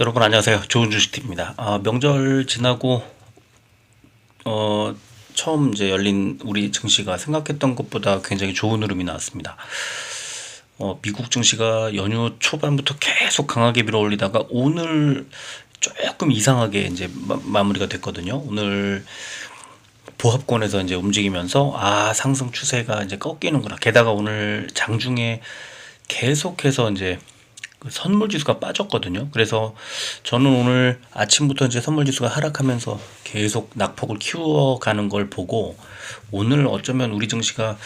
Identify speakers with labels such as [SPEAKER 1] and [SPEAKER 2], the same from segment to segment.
[SPEAKER 1] 여러분 안녕하세요. 좋은 주식팁입니다. 아, 명절 지나고 어, 처음 이제 열린 우리 증시가 생각했던 것보다 굉장히 좋은 흐름이 나왔습니다. 어, 미국 증시가 연휴 초반부터 계속 강하게 밀어올리다가 오늘 조금 이상하게 이제 마, 무리가 됐거든요. 오늘 보합권에서 이제 움직이면서 아 상승 추세가 이제 꺾이는구나. 게다가 오늘 장중에 계속해서 이제 그 선물 지수가 빠졌거든요. 그래서 저는 오늘 아침부터 이제 선물 지수가 하락하면서 계속 낙폭을 키워가는 걸 보고 오늘 어쩌면 우리 증시가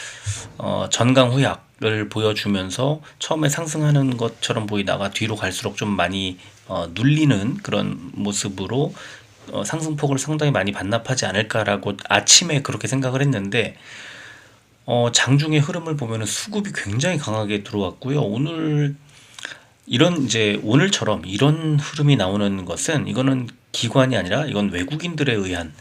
[SPEAKER 1] 어 전강 후약을 보여주면서 처음에 상승하는 것처럼 보이다가 뒤로 갈수록 좀 많이 어 눌리는 그런 모습으로 어 상승폭을 상당히 많이 반납하지 않을까라고 아침에 그렇게 생각을 했는데 어 장중의 흐름을 보면은 수급이 굉장히 강하게 들어왔고요. 오늘 이런 이제 오늘처럼 이런 흐름이 나오는 것은 이거는 기관이 아니라 이건 외국인들에 의한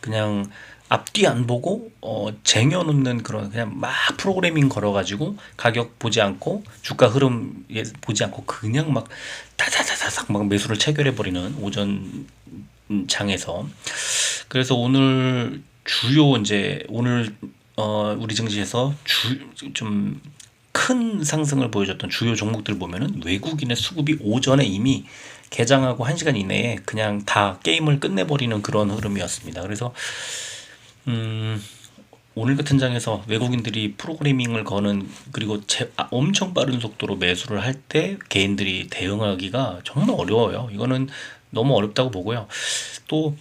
[SPEAKER 1] 그냥 앞뒤 안 보고 어 쟁여놓는 그런 그냥 막 프로그래밍 걸어가지고 가격 보지 않고 주가 흐름 예, 보지 않고 그냥 막 다다다다닥 막 매수를 체결해 버리는 오전 장에서. 그래서 오늘 주요 이제 오늘 어 우리 증시에서 주 좀 큰 상승을 보여줬던 주요 종목들 보면은 외국인의 수급이 오전에 이미 개장하고 1시간 이내에 그냥 다 게임을 끝내버리는 그런 흐름이었습니다. 그래서 음 오늘 같은 장에서 외국인들이 프로그래밍을 거는 그리고 제, 아, 엄청 빠른 속도로 매수를 할 때 개인들이 대응하기가 정말 어려워요. 이거는 너무 어렵다고 보고요. 또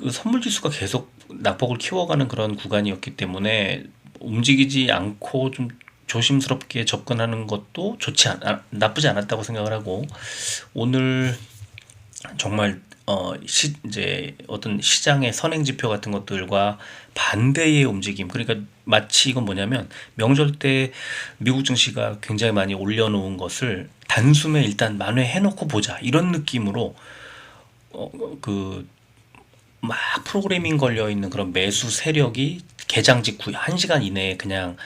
[SPEAKER 1] 그 선물 지수가 계속 낙폭을 키워가는 그런 구간이었기 때문에 움직이지 않고 좀 조심스럽게 접근하는 것도 좋지 않, 아, 나쁘지 않았다고 생각을 하고 오늘 정말 어, 시, 이제 어떤 시장의 선행 지표 같은 것들과 반대의 움직임. 그러니까 마치 이건 뭐냐면 명절 때 미국 증시가 굉장히 많이 올려놓은 것을 단숨에 일단 만회해 놓고 보자. 이런 느낌으로 어, 그, 막 프로그래밍 걸려 있는 그런 매수 세력이 개장 직후 한시간 이내에 그냥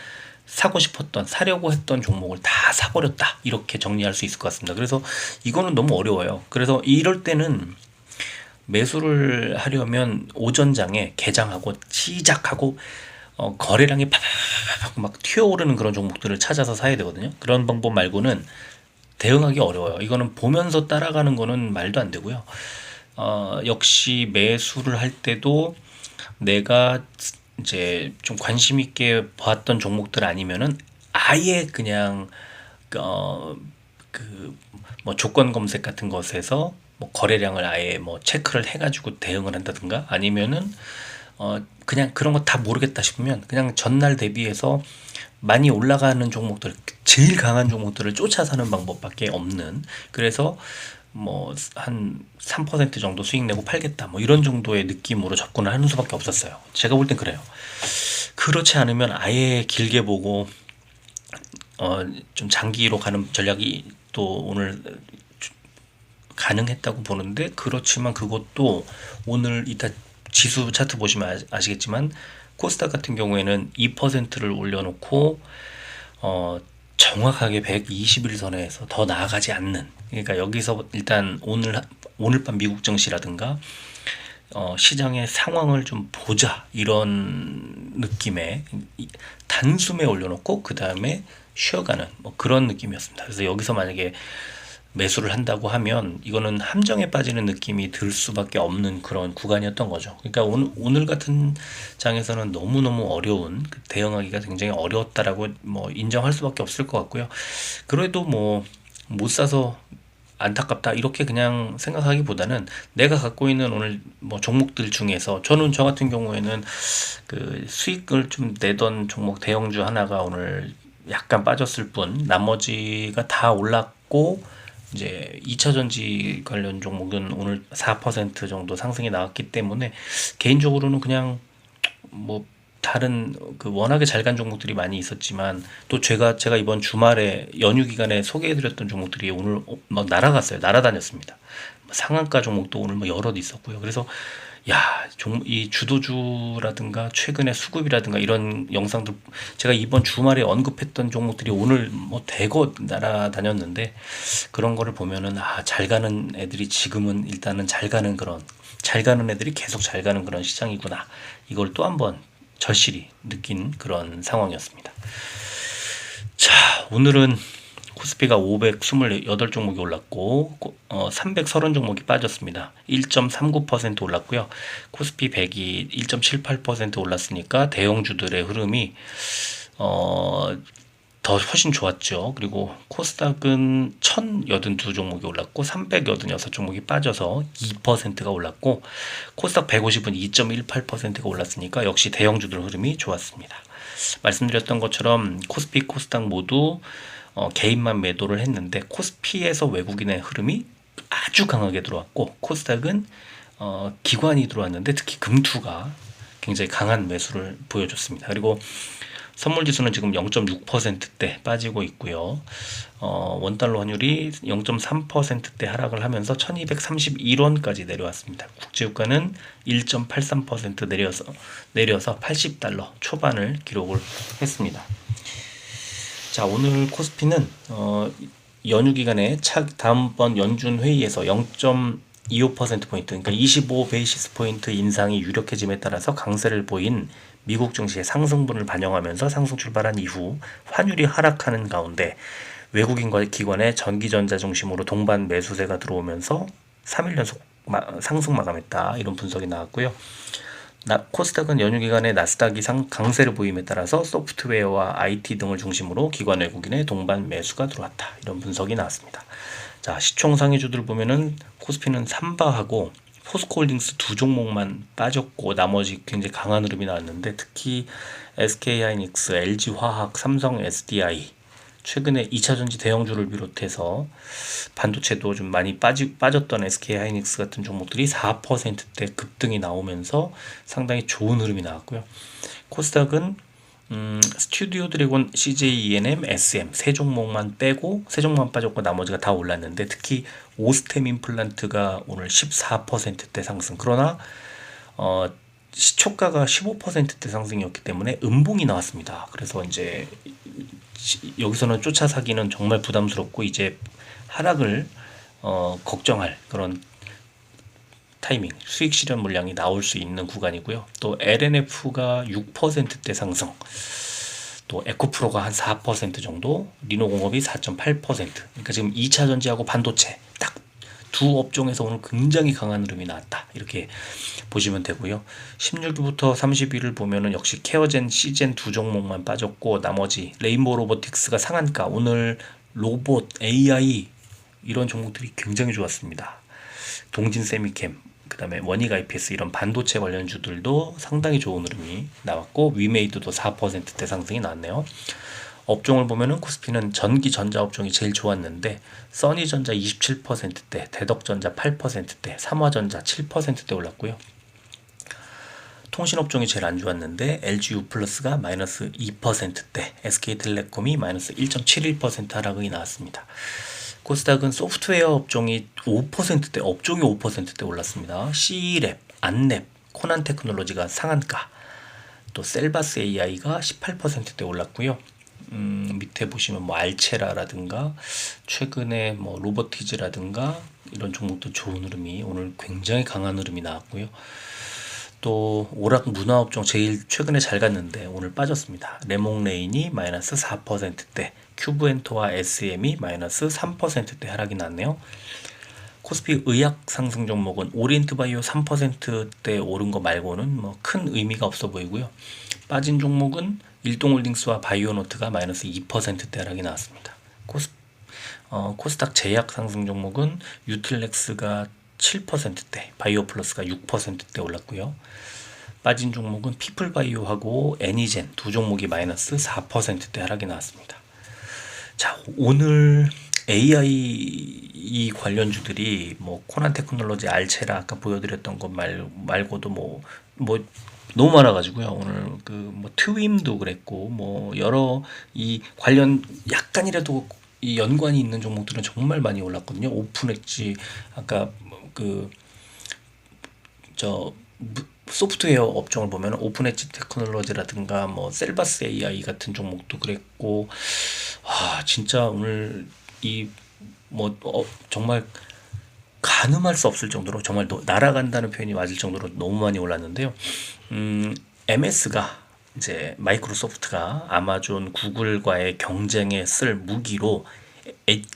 [SPEAKER 1] 사고 싶었던 사려고 했던 종목을 다 사버렸다 이렇게 정리할 수 있을 것 같습니다. 그래서 이거는 너무 어려워요. 그래서 이럴 때는 매수를 하려면 오전장에 개장하고 시작하고 어, 거래량이 팍팍팍 막 튀어오르는 그런 종목들을 찾아서 사야 되거든요. 그런 방법 말고는 대응하기 어려워요. 이거는 보면서 따라가는 거는 말도 안 되고요. 어, 역시 매수를 할 때도 내가 이제 좀 관심 있게 봤던 종목들 아니면은 아예 그냥 어 그 뭐 조건 검색 같은 것에서 뭐 거래량을 아예 뭐 체크를 해가지고 대응을 한다든가 아니면은 어 그냥 그런 거 다 모르겠다 싶으면 그냥 전날 대비해서 많이 올라가는 종목들 제일 강한 종목들을 쫓아 사는 방법밖에 없는. 그래서 뭐 한 3% 정도 수익 내고 팔겠다 뭐 이런 정도의 느낌으로 접근을 하는 수밖에 없었어요. 제가 볼 땐 그래요. 그렇지 않으면 아예 길게 보고 어 좀 장기로 가는 전략이 또 오늘 가능했다고 보는데 그렇지만 그것도 오늘 이따 지수 차트 보시면 아시겠지만 코스닥 같은 경우에는 2%를 올려놓고 어 정확하게 121선에서 더 나아가지 않는 그러니까 여기서 일단 오늘 오늘 밤 미국 증시라든가 어, 시장의 상황을 좀 보자 이런 느낌의 단숨에 올려놓고 그 다음에 쉬어가는 뭐 그런 느낌이었습니다. 그래서 여기서 만약에 매수를 한다고 하면 이거는 함정에 빠지는 느낌이 들 수밖에 없는 그런 구간이었던 거죠. 그러니까 오늘, 오늘 같은 장에서는 너무너무 어려운 그 대응하기가 굉장히 어려웠다라고 뭐 인정할 수밖에 없을 것 같고요. 그래도 뭐 못 사서 안타깝다. 이렇게 그냥 생각하기보다는 내가 갖고 있는 오늘 뭐 종목들 중에서 저는 저 같은 경우에는 그 수익을 좀 내던 종목 대형주 하나가 오늘 약간 빠졌을 뿐 나머지가 다 올랐고 이제 2차 전지 관련 종목은 오늘 4% 정도 상승이 나왔기 때문에 개인적으로는 그냥 뭐 다른 그 워낙에 잘 간 종목들이 많이 있었지만 또 제가 제가 이번 주말에 연휴 기간에 소개해드렸던 종목들이 오늘 막 날아갔어요. 날아다녔습니다. 상한가 종목도 오늘 뭐 여럿 있었고요. 그래서 야, 종, 이 주도주라든가 최근의 수급이라든가 이런 영상들 제가 이번 주말에 언급했던 종목들이 오늘 뭐 대거 날아다녔는데 그런 거를 보면은 아, 잘 가는 애들이 지금은 일단은 잘 가는 그런 잘 가는 애들이 계속 잘 가는 그런 시장이구나. 이걸 또 한번 절실히 느낀 그런 상황이었습니다. 자, 오늘은 코스피가 528 종목이 올랐고 어, 330 종목이 빠졌습니다. 1.39% 올랐고요. 코스피 100이 1.78% 올랐으니까 대형주들의 흐름이 어, 더 훨씬 좋았죠. 그리고 코스닥은 1082 종목이 올랐고 386 종목이 빠져서 2%가 올랐고 코스닥 150은 2.18%가 올랐으니까 역시 대형주들 흐름이 좋았습니다. 말씀드렸던 것처럼 코스피, 코스닥 모두 어, 개인만 매도를 했는데 코스피에서 외국인의 흐름이 아주 강하게 들어왔고 코스닥은 어, 기관이 들어왔는데 특히 금투가 굉장히 강한 매수를 보여줬습니다. 그리고 선물 지수는 지금 0.6%대 빠지고 있고요. 어, 원달러 환율이 0.3%대 하락을 하면서 1231원까지 내려왔습니다. 국제유가는 1.83% 내려서 내려서 80달러 초반을 기록을 했습니다. 자, 오늘 코스피는 어, 연휴 기간에 차, 다음번 연준 회의에서 0.25%포인트, 그러니까 25 베이시스 포인트 인상이 유력해짐에 따라서 강세를 보인 미국 증시의 상승분을 반영하면서 상승 출발한 이후 환율이 하락하는 가운데 외국인과 기관의 전기전자 중심으로 동반 매수세가 들어오면서 3일 연속 상승 마감했다. 이런 분석이 나왔고요. 나, 코스닥은 연휴 기간에 나스닥이 상, 강세를 보임에 따라서 소프트웨어와 IT 등을 중심으로 기관 외국인의 동반 매수가 들어왔다. 이런 분석이 나왔습니다. 자, 시총 상위주들 보면은 코스피는 삼바하고 포스코홀딩스 두 종목만 빠졌고 나머지 굉장히 강한 흐름이 나왔는데 특히 SK하이닉스, LG화학, 삼성 SDI 최근에 2차전지 대형주를 비롯해서 반도체도 좀 많이 빠지, 빠졌던 SK 하이닉스 같은 종목들이 4%대 급등이 나오면서 상당히 좋은 흐름이 나왔고요. 코스닥은 음, 스튜디오 드래곤, CJ ENM, SM 세 종목만 빼고 세 종목만 빠졌고 나머지가 다 올랐는데 특히 오스템 임플란트가 오늘 14%대 상승. 그러나 어, 시초가가 15%대 상승이었기 때문에 음봉이 나왔습니다. 그래서 이제 여기서는 쫓아 사기는 정말 부담스럽고 이제 하락을 어, 걱정할 그런 타이밍, 수익 실현 물량이 나올 수 있는 구간이고요. 또 LNF가 6%대 상승, 또 에코프로가 한 4% 정도, 리노공업이 4.8%. 그러니까 지금 2차 전지하고 반도체 딱 두 업종에서 오늘 굉장히 강한 흐름이 나왔다. 이렇게 보시면 되고요. 16일부터 30일을 보면은 역시 케어젠, 시젠 두 종목만 빠졌고 나머지 레인보우 로보틱스가 상한가. 오늘 로봇, AI 이런 종목들이 굉장히 좋았습니다. 동진 세미캠, 그다음에 원익 IPS 이런 반도체 관련주들도 상당히 좋은 흐름이 나왔고 위메이드도 4%대 상승이 나왔네요. 업종을 보면은 코스피는 전기 전자 업종이 제일 좋았는데 써니전자 27%대, 대덕전자 8%대, 삼화전자 7%대 올랐고요. 통신 업종이 제일 안 좋았는데 LG U 플러스가 마이너스 2%대, SK텔레콤이 마이너스 1.71% 하락이 나왔습니다. 코스닥은 소프트웨어 업종이 5%대, 업종이 5%대 올랐습니다. C랩, 안랩, 코난 테크놀로지가 상한가, 또 셀바스 AI가 18%대 올랐고요. 음, 밑에 보시면 뭐 알체라라든가 최근에 뭐 로보티즈라든가 이런 종목도 좋은 흐름이 오늘 굉장히 강한 흐름이 나왔고요. 또 오락 문화업종 제일 최근에 잘 갔는데 오늘 빠졌습니다. 레몽레인이 마이너스 4%대, 큐브엔터와 SM이 마이너스 3%대 하락이 났네요. 코스피 의약 상승 종목은 오리엔트 바이오 3%대 오른 거 말고는 뭐 큰 의미가 없어 보이고요. 빠진 종목은 일동홀딩스와 바이오노트가 마이너스 2%대 하락이 나왔습니다. 코스, 어, 코스닥 제약 상승 종목은 유틸렉스가 7%대, 바이오플러스가 6%대 올랐고요. 빠진 종목은 피플바이오하고 애니젠 두 종목이 마이너스 4%대 하락이 나왔습니다. 자, 오늘 AI 관련주들이 뭐 코난 테크놀로지 알체라 아까 보여드렸던 것 말, 말고도 뭐뭐 뭐 너무 많아가지고요. 오늘 그 뭐 트윈도 그랬고 뭐 여러 이 관련 약간이라도 이 연관이 있는 종목들은 정말 많이 올랐거든요. 오픈했지 아까 그저 무- 소프트웨어 업종을 보면 오픈 엣지 테크놀로지라든가 뭐 셀바스 AI 같은 종목도 그랬고 아 진짜 오늘 이뭐 어, 정말 가늠할 수 없을 정도로 정말 노- 날아간다는 표현이 맞을 정도로 너무 많이 올랐는데요. 음, MS가 이제 마이크로소프트가 아마존, 구글과의 경쟁에 쓸 무기로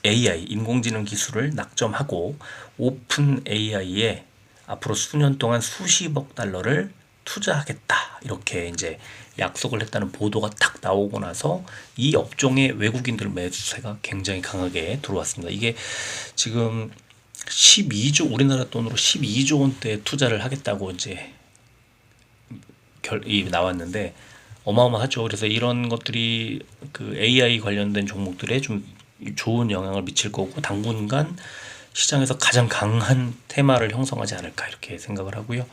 [SPEAKER 1] AI 인공지능 기술을 낙점하고 오픈 AI에 앞으로 수년 동안 수십억 달러를 투자하겠다 이렇게 이제 약속을 했다는 보도가 딱 나오고 나서 이 업종의 외국인들 매수세가 굉장히 강하게 들어왔습니다. 이게 지금 12조 우리나라 돈으로 12조 원대 투자를 하겠다고 이제 결이 나왔는데 어마어마하죠. 그래서 이런 것들이 그 AI 관련된 종목들에 좀 좋은 영향을 미칠 거고 당분간 시장에서 가장 강한 테마를 형성하지 않을까 이렇게 생각을 하고요.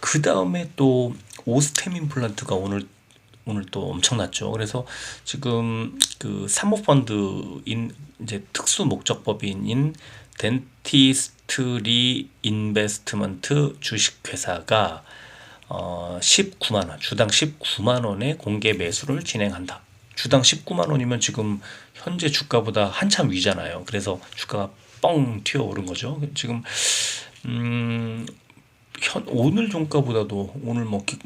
[SPEAKER 1] 그 다음에 또 오스템 임플란트가 오늘 오늘 또 엄청났죠. 그래서 지금 그 사모펀드인 이제 특수 목적법인인 덴티스트 리 인베스트먼트 주식회사가 어 19만 원, 주당 19만 원의 공개 매수를 진행한다. 주당 19만 원이면 지금 현재 주가보다 한참 위잖아요. 그래서 주가가 뻥 튀어오른 거죠. 지금 음, 현 오늘 종가보다도 오늘 뭐 기-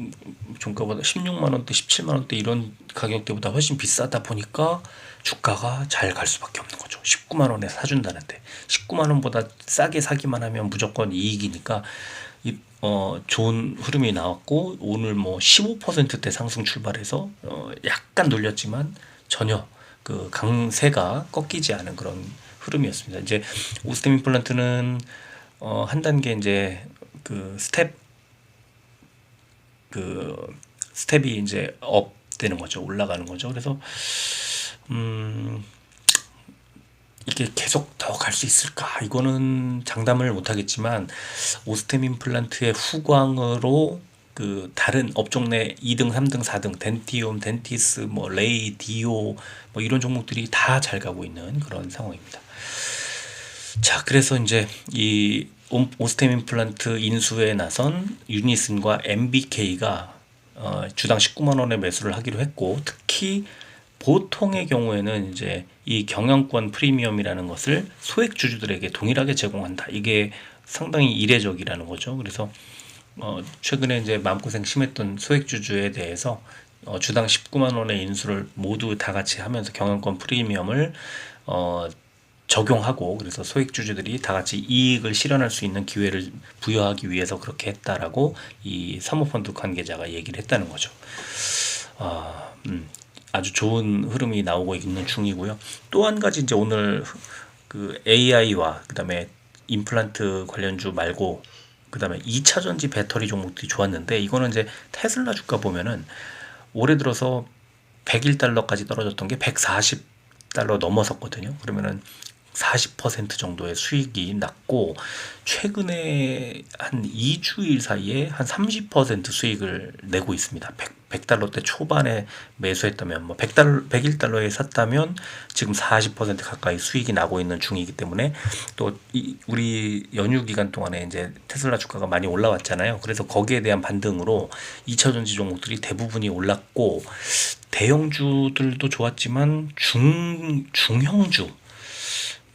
[SPEAKER 1] 종가보다 16만 원대, 17만 원대 이런 가격대보다 훨씬 비싸다 보니까 주가가 잘 갈 수밖에 없는 거죠. 19만 원에 사준다는데 19만 원보다 싸게 사기만 하면 무조건 이익이니까 이, 어, 좋은 흐름이 나왔고 오늘 뭐 15%대 상승 출발해서 어, 약간 눌렸지만 전혀 그 강세가 꺾이지 않은 그런 흐름이었습니다. 이제 오스템 임플란트는 어, 한 단계 이제 그 스텝 그 스텝이 이제 업 되는 거죠. 올라가는 거죠. 그래서 음 이게 계속 더 갈 수 있을까? 이거는 장담을 못 하겠지만 오스템 임플란트의 후광으로 그 다른 업종 내 2등, 3등, 4등 덴티움, 덴티스, 뭐 레이, 디오 뭐 이런 종목들이 다 잘 가고 있는 그런 상황입니다. 자, 그래서 이제 이 오- 오스템 임플란트 인수에 나선 유니슨과 MBK가 어, 주당 19만 원에 매수를 하기로 했고 특히 보통의 경우에는 이제 이 경영권 프리미엄이라는 것을 소액 주주들에게 동일하게 제공한다. 이게 상당히 이례적이라는 거죠. 그래서 어, 최근에 이제 마음고생 심했던 소액 주주에 대해서 어, 주당 19만 원의 인수를 모두 다 같이 하면서 경영권 프리미엄을 어, 적용하고 그래서 소액 주주들이 다 같이 이익을 실현할 수 있는 기회를 부여하기 위해서 그렇게 했다라고 이 사모펀드 관계자가 얘기를 했다는 거죠. 아, 음, 아주 좋은 흐름이 나오고 있는 중이고요. 또 한 가지 이제 오늘 그 AI와 그다음에 임플란트 관련주 말고 그다음에 2차 전지 배터리 종목들이 좋았는데 이거는 이제 테슬라 주가 보면은 올해 들어서 101달러까지 떨어졌던 게 140달러 넘어섰거든요. 그러면은 40% 정도의 수익이 났고 최근에 한 2주일 사이에 한 30% 수익을 내고 있습니다. 100, 달러대 초반에 매수했다면 뭐 100달러 101달러에 샀다면 지금 40% 가까이 수익이 나고 있는 중이기 때문에 또 이 우리 연휴 기간 동안에 이제 테슬라 주가가 많이 올라왔잖아요. 그래서 거기에 대한 반등으로 2차 전지 종목들이 대부분이 올랐고 대형주들도 좋았지만 중 중형주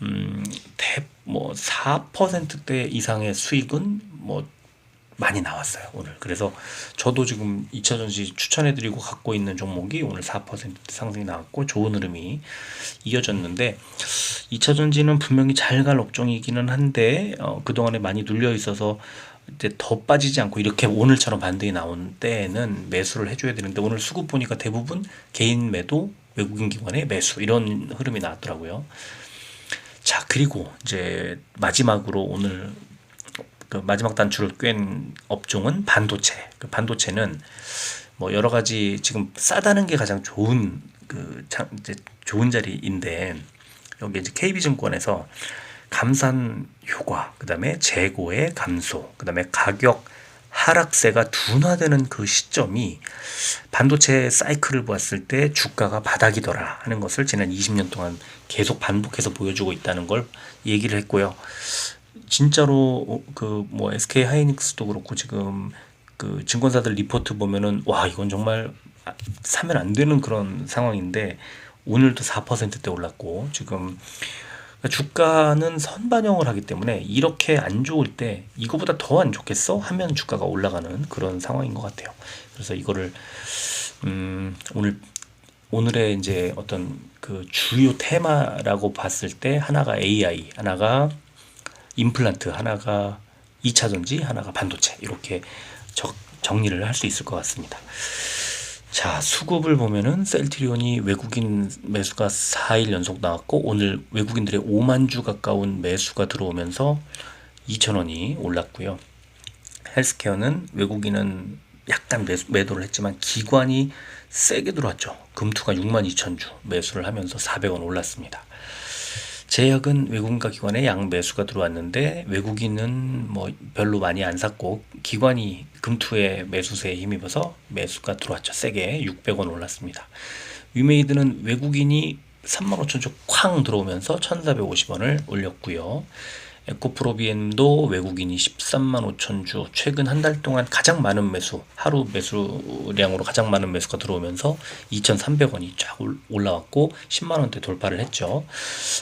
[SPEAKER 1] 음, 대뭐 4%대 이상의 수익은 뭐 많이 나왔어요 오늘. 그래서 저도 지금 2차 전지 추천해드리고 갖고 있는 종목이 오늘 4% 상승이 나왔고 좋은 흐름이 이어졌는데 2차 전지는 분명히 잘 갈 업종이기는 한데 어, 그 동안에 많이 눌려 있어서 이제 더 빠지지 않고 이렇게 오늘처럼 반등이 나온 때에는 매수를 해줘야 되는데 오늘 수급 보니까 대부분 개인 매도 외국인 기관의 매수 이런 흐름이 나왔더라고요. 자, 그리고 이제 마지막으로 오늘 그 마지막 단추를 꿰는 업종은 반도체. 그 반도체는 뭐 여러 가지 지금 싸다는 게 가장 좋은 그참 이제 좋은 자리인데 여기 이제 KB증권에서 감산 효과, 그다음에 재고의 감소, 그다음에 가격 하락세가 둔화되는 그 시점이 반도체 사이클을 보았을 때 주가가 바닥이더라 하는 것을 지난 20년 동안 계속 반복해서 보여주고 있다는 걸 얘기를 했고요. 진짜로 그 뭐 SK 하이닉스도 그렇고 지금 그 증권사들 리포트 보면은 와 이건 정말 아- 사면 안 되는 그런 상황인데 오늘도 4%대 올랐고 지금 주가는 선반영을 하기 때문에 이렇게 안 좋을 때 이거보다 더 안 좋겠어 하면 주가가 올라가는 그런 상황인 것 같아요. 그래서 이거를 음 오늘 오늘의 이제 어떤 그 주요 테마라고 봤을 때 하나가 AI, 하나가 임플란트, 하나가 2차 전지, 하나가 반도체 이렇게 적- 정리를 할 수 있을 것 같습니다. 자, 수급을 보면은 셀트리온이 외국인 매수가 4일 연속 나왔고 오늘 외국인들의 5만 주 가까운 매수가 들어오면서 2,000원이 올랐고요. 헬스케어는 외국인은 약간 매수, 매도를 했지만 기관이 세게 들어왔죠. 금투가 6만 2천 주 매수를 하면서 400원 올랐습니다. 제약은 외국인과 기관의 양 매수가 들어왔는데 외국인은 뭐 별로 많이 안 샀고 기관이 금투의 매수세에 힘입어서 매수가 들어왔죠. 세게 600원 올랐습니다. 위메이드는 외국인이 35,000주 쾅 들어오면서 1,450원을 올렸고요. 에코프로비엠도 외국인이 13만 5천 주 최근 한 달 동안 가장 많은 매수 하루 매수량으로 가장 많은 매수가 들어오면서 2,300원이 쫙 올- 올라왔고 10만 원대 돌파를 했죠.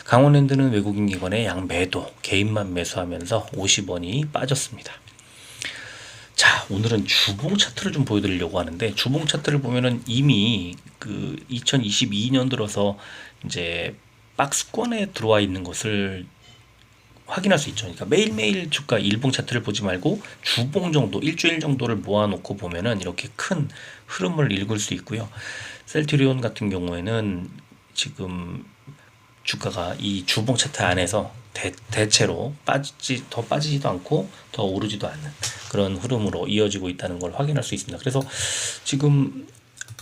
[SPEAKER 1] 강원랜드는 외국인 기관의 양 매도 개인만 매수하면서 50원이 빠졌습니다. 자, 오늘은 주봉 차트를 좀 보여드리려고 하는데 주봉 차트를 보면은 이미 그 2022년 들어서 이제 박스권에 들어와 있는 것을 확인할 수 있죠. 그러니까 매일매일 주가 일봉 차트를 보지 말고 주봉 정도, 일주일 정도를 모아놓고 보면은 이렇게 큰 흐름을 읽을 수 있고요. 셀트리온 같은 경우에는 지금 주가가 이 주봉 차트 안에서 대, 대체로 빠지지 더 빠지지도 않고 더 오르지도 않는 그런 흐름으로 이어지고 있다는 걸 확인할 수 있습니다. 그래서 지금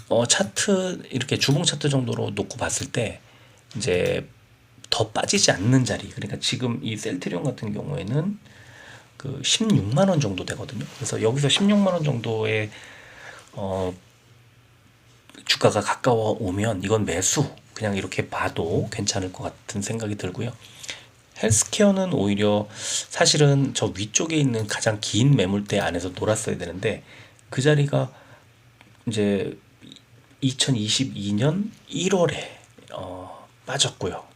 [SPEAKER 1] 어 차트 이렇게 주봉 차트 정도로 놓고 봤을 때 이제 더 빠지지 않는 자리 그러니까 지금 이 셀트리온 같은 경우에는 그 16만 원 정도 되거든요. 그래서 여기서 16만 원 정도의 어 주가가 가까워 오면 이건 매수 그냥 이렇게 봐도 괜찮을 것 같은 생각이 들고요. 헬스케어는 오히려 사실은 저 위쪽에 있는 가장 긴 매물대 안에서 놀았어야 되는데 그 자리가 이제 2022년 1월에 어, 빠졌고요.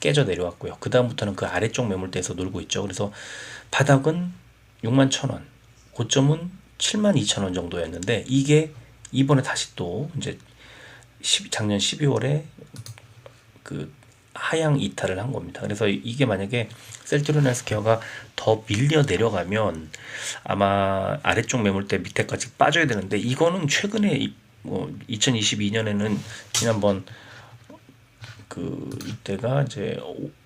[SPEAKER 1] 깨져 내려왔고요. 그 다음부터는 그 아래쪽 매물대에서 놀고 있죠. 그래서 바닥은 6만 1천 원, 고점은 7만 2천 원 정도였는데 이게 이번에 다시 또 이제 10, 작년 12월에 그 하향 이탈을 한 겁니다. 그래서 이게 만약에 셀트리온 헬스케어가 더 밀려 내려가면 아마 아래쪽 매물대 밑에까지 빠져야 되는데 이거는 최근에 이- 뭐 2022년에는 지난번 그 이때가 이제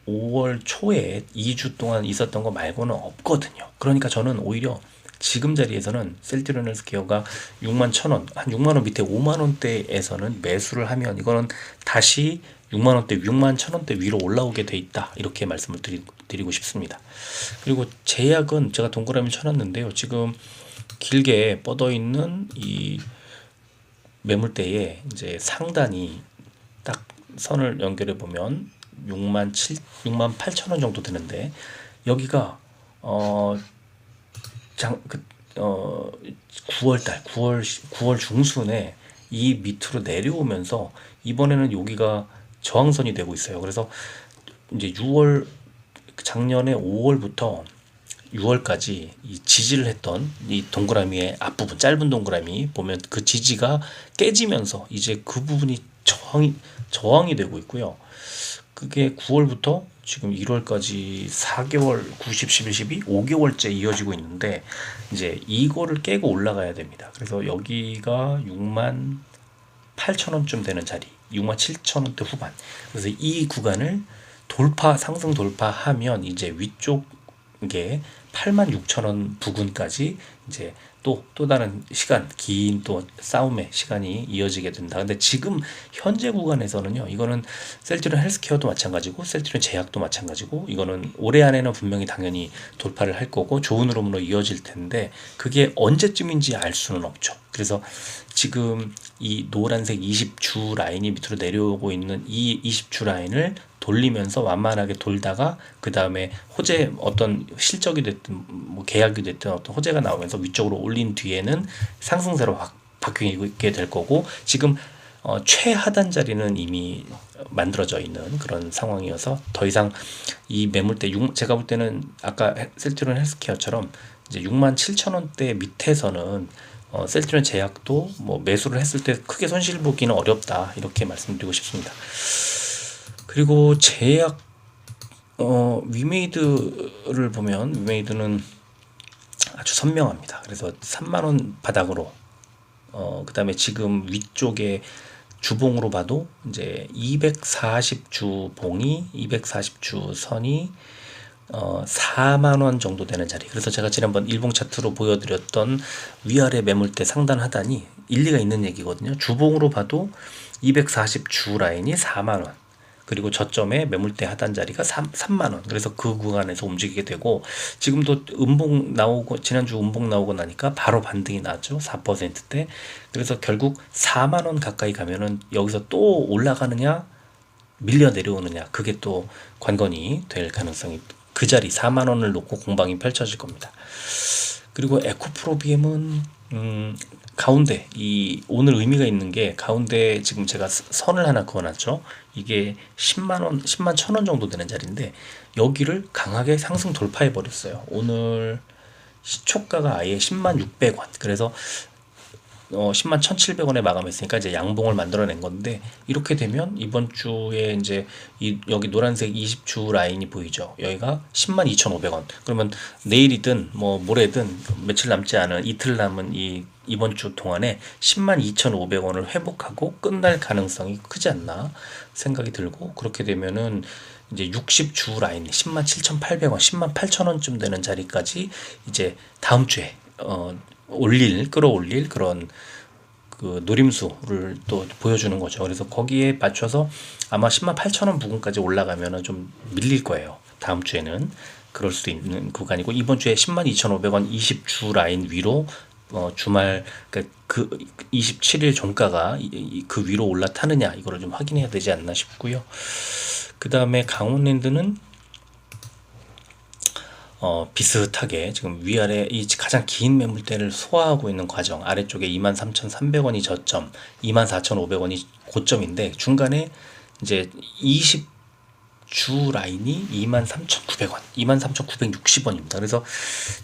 [SPEAKER 1] 5월 초에 2주 동안 있었던 거 말고는 없거든요. 그러니까 저는 오히려 지금 자리에서는 셀트리온 헬스케어가 6만 1천 원, 한 6만 원 밑에 5만 원대에서는 매수를 하면 이거는 다시 6만 원대, 6만 1천 원대 위로 올라오게 돼 있다. 이렇게 말씀을 드리, 드리고 싶습니다. 그리고 제약은 제가 동그라미 쳐놨는데요. 지금 길게 뻗어 있는 이 매물대에 이제 상단이 딱 선을 연결해 보면 6만 7, 6만 8천 원 정도 되는데 여기가 어 장, 그, 어, 9월 달, 9월, 9월 중순에 이 밑으로 내려오면서 이번에는 여기가 저항선이 되고 있어요. 그래서 이제 6월, 작년에 5월부터 6월까지 이 지지를 했던 이 동그라미의 앞부분, 짧은 동그라미 보면 그 지지가 깨지면서 이제 그 부분이 저항이, 저항이 되고 있고요. 그게 9월부터 지금 1월까지 4개월, 90, 11, 12, 5개월째 이어지고 있는데 이제 이거를 깨고 올라가야 됩니다. 그래서 여기가 6만 8천 원쯤 되는 자리, 6만 7천 원대 후반. 그래서 이 구간을 돌파, 상승 돌파하면 이제 위쪽에 8만 6천 원 부근까지 이제 또, 또 다른 시간, 긴 또 싸움의 시간이 이어지게 된다. 근데 지금 현재 구간에서는요, 이거는 셀트리온 헬스케어도 마찬가지고, 셀트리온 제약도 마찬가지고, 이거는 올해 안에는 분명히 당연히 돌파를 할 거고, 좋은 흐름으로 이어질 텐데, 그게 언제쯤인지 알 수는 없죠. 그래서 지금 이 노란색 20주 라인이 밑으로 내려오고 있는 이 20주 라인을 돌리면서 완만하게 돌다가 그 다음에 호재 어떤 실적이 됐든 뭐 계약이 됐든 어떤 호재가 나오면서 위쪽으로 올린 뒤에는 상승세로 바, 바뀌게 될 거고 지금 어, 최하단 자리는 이미 만들어져 있는 그런 상황이어서 더 이상 이 매물대 6, 제가 볼 때는 아까 셀트리온 헬스케어처럼 이제 6만 7천 원대 밑에서는 어, 셀트리온 제약도 뭐 매수를 했을 때 크게 손실 보기는 어렵다 이렇게 말씀드리고 싶습니다. 그리고 제약 어, 위메이드를 보면 위메이드는 아주 선명합니다. 그래서 3만 원 바닥으로 어, 그다음에 지금 위쪽에 주봉으로 봐도 이제 240주 봉이 240주 선이 어 4만 원 정도 되는 자리. 그래서 제가 지난번 일봉 차트로 보여드렸던 위아래 매물대 상단 하단이 일리가 있는 얘기거든요. 주봉으로 봐도 240주 라인이 4만 원. 그리고 저점에 매물대 하단 자리가 3, 3만 원. 그래서 그 구간에서 움직이게 되고 지금도 음봉 나오고 지난주 음봉 나오고 나니까 바로 반등이 나왔죠. 4%대. 그래서 결국 4만 원 가까이 가면은 여기서 또 올라가느냐 밀려 내려오느냐 그게 또 관건이 될 가능성이 그 자리 4만 원을 놓고 공방이 펼쳐질 겁니다. 그리고 에코프로비엠은 음, 가운데 이 오늘 의미가 있는 게 가운데 지금 제가 선을 하나 그어놨죠. 이게 10만 원, 10만 천 원 정도 되는 자리인데 여기를 강하게 상승 돌파해 버렸어요. 오늘 시초가가 아예 10만 600원. 그래서 어 10만 1,700원에 마감했으니까 이제 양봉을 만들어낸 건데 이렇게 되면 이번 주에 이제 이 여기 노란색 20주 라인이 보이죠. 여기가 10만 2,500원. 그러면 내일이든 뭐 모레든 며칠 남지 않은 이틀 남은 이 이번 주 동안에 10만 2,500원을 회복하고 끝날 가능성이 크지 않나 생각이 들고 그렇게 되면은 이제 60주 라인 10만 7,800원, 10만 8천원쯤 되는 자리까지 이제 다음 주에 어 올릴 끌어올릴 그런 그 노림수를 또 보여주는 거죠. 그래서 거기에 맞춰서 아마 10만 8천 원 부근까지 올라가면은 좀 밀릴 거예요. 다음 주에는 그럴 수도 있는 구간이고 이번 주에 10만 2,500원 20주 라인 위로 어 주말 그러니까 그 27일 종가가 그 위로 올라타느냐 이거를 좀 확인해야 되지 않나 싶고요. 그 다음에 강원랜드는 어, 비슷하게 지금 위아래 이 가장 긴 매물대를 소화하고 있는 과정 아래쪽에 23,300원이 저점 24,500원이 고점인데 중간에 이제 20 주 라인이 23,900원 23,960원입니다. 그래서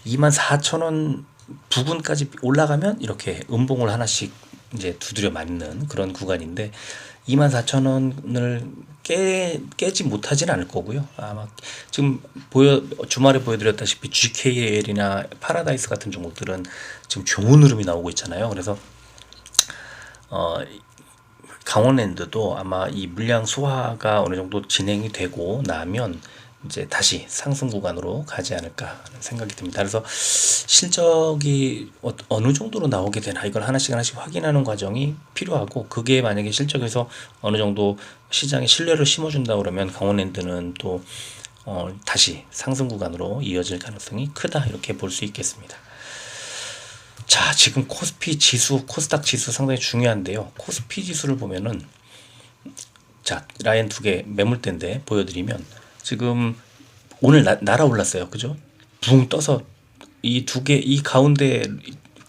[SPEAKER 1] 24,000원 부근까지 올라가면 이렇게 음봉을 하나씩 이제 두드려 맞는 그런 구간인데 24,000원을 깨, 깨지 못하진 않을 거고요. 아마 지금 보여, 주말에 보여드렸다시피 GKL이나 파라다이스 같은 종목들은 지금 좋은 흐름이 나오고 있잖아요. 그래서, 어, 강원랜드도 아마 이 물량 소화가 어느 정도 진행이 되고 나면 이제 다시 상승 구간으로 가지 않을까 하는 생각이 듭니다. 그래서 실적이 어, 느 정도로 나오게 되나 이걸 하나씩 하나씩 확인하는 과정이 필요하고 그게 만약에 실적에서 어느 정도 시장에 신뢰를 심어준다 그러면 강원랜드는 또 어, 다시 상승 구간으로 이어질 가능성이 크다 이렇게 볼 수 있겠습니다. 자, 지금 코스피 지수, 코스닥 지수 상당히 중요한데요. 코스피 지수를 보면은 자, 라인 두 개 매물대인데 보여드리면 지금 오늘 나, 날아올랐어요. 그죠? 붕 떠서 이 두 개, 이 가운데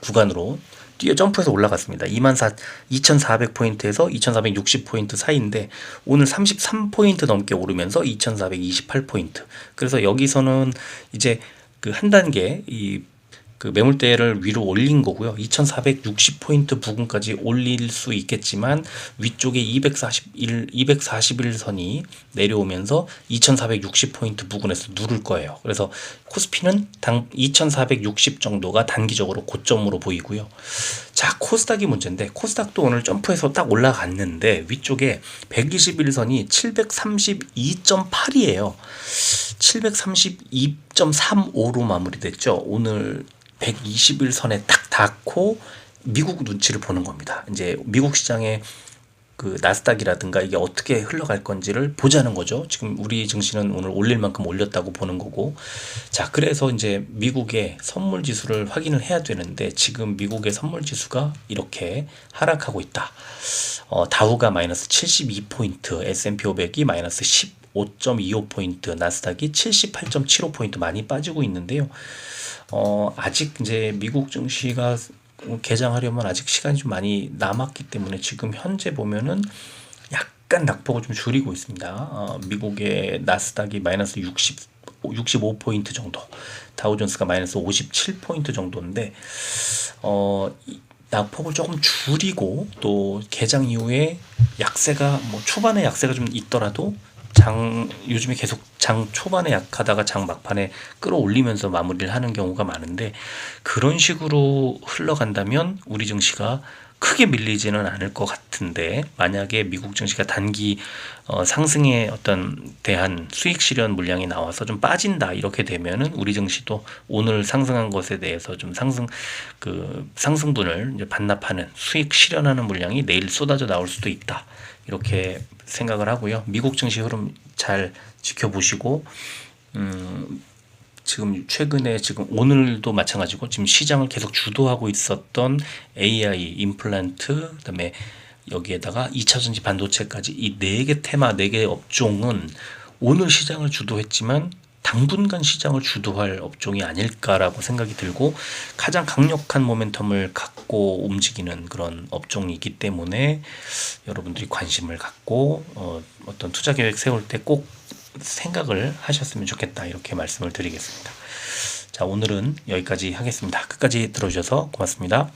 [SPEAKER 1] 구간으로 뛰어 점프해서 올라갔습니다. 2만 4, 2,400포인트에서 2,460포인트 사이인데 오늘 33포인트 넘게 오르면서 2,428포인트. 그래서 여기서는 이제 그 한 단계 이 그 매물대를 위로 올린 거고요. 2460포인트 부근까지 올릴 수 있겠지만 위쪽에 241 241선이 내려오면서 2460포인트 부근에서 누를 거예요. 그래서 코스피는 당 2460 정도가 단기적으로 고점으로 보이고요. 자, 코스닥이 문제인데 코스닥도 오늘 점프해서 딱 올라갔는데 위쪽에 121선이 732.8이에요. 732.35로 마무리됐죠. 오늘 121선에 딱 닿고 미국 눈치를 보는 겁니다. 이제 미국 시장에 그 나스닥이라든가 이게 어떻게 흘러갈 건지를 보자는 거죠. 지금 우리 증시는 오늘 올릴 만큼 올렸다고 보는 거고. 자, 그래서 이제 미국의 선물 지수를 확인을 해야 되는데 지금 미국의 선물 지수가 이렇게 하락하고 있다. 어, 다우가 마이너스 72포인트, S&P 500이 마이너스 10 75.25포인트, 나스닥이 78.75포인트 많이 빠지고 있는데요. 어, 아직 이제 미국 증시가 개장하려면 아직 시간이 좀 많이 남았기 때문에 지금 현재 보면은 약간 낙폭을 좀 줄이고 있습니다. 어, 미국의 나스닥이 마이너스 60 65포인트 정도, 다우존스가 마이너스 57포인트 정도인데, 어, 이 낙폭을 조금 줄이고 또 개장 이후에 약세가 뭐 초반에 약세가 좀 있더라도 장 요즘에 계속 장 초반에 약하다가 장 막판에 끌어올리면서 마무리를 하는 경우가 많은데 그런 식으로 흘러간다면 우리 증시가 크게 밀리지는 않을 것 같은데 만약에 미국 증시가 단기 어, 상승에 어떤 대한 수익 실현 물량이 나와서 좀 빠진다 이렇게 되면은 우리 증시도 오늘 상승한 것에 대해서 좀 상승 그 상승분을 이제 반납하는 수익 실현하는 물량이 내일 쏟아져 나올 수도 있다. 이렇게 생각을 하고요. 미국 증시 흐름 잘 지켜보시고 음, 지금 최근에 지금 오늘도 마찬가지고 지금 시장을 계속 주도하고 있었던 AI 임플란트 그다음에 여기에다가 2차 전지 반도체까지 이 네 개 테마 네 개 업종은 오늘 시장을 주도했지만 당분간 시장을 주도할 업종이 아닐까라고 생각이 들고 가장 강력한 모멘텀을 갖고 움직이는 그런 업종이기 때문에 여러분들이 관심을 갖고 어, 어떤 투자 계획 세울 때꼭 생각을 하셨으면 좋겠다 이렇게 말씀을 드리겠습니다. 자 오늘은 여기까지 하겠습니다. 끝까지 들어주셔서 고맙습니다.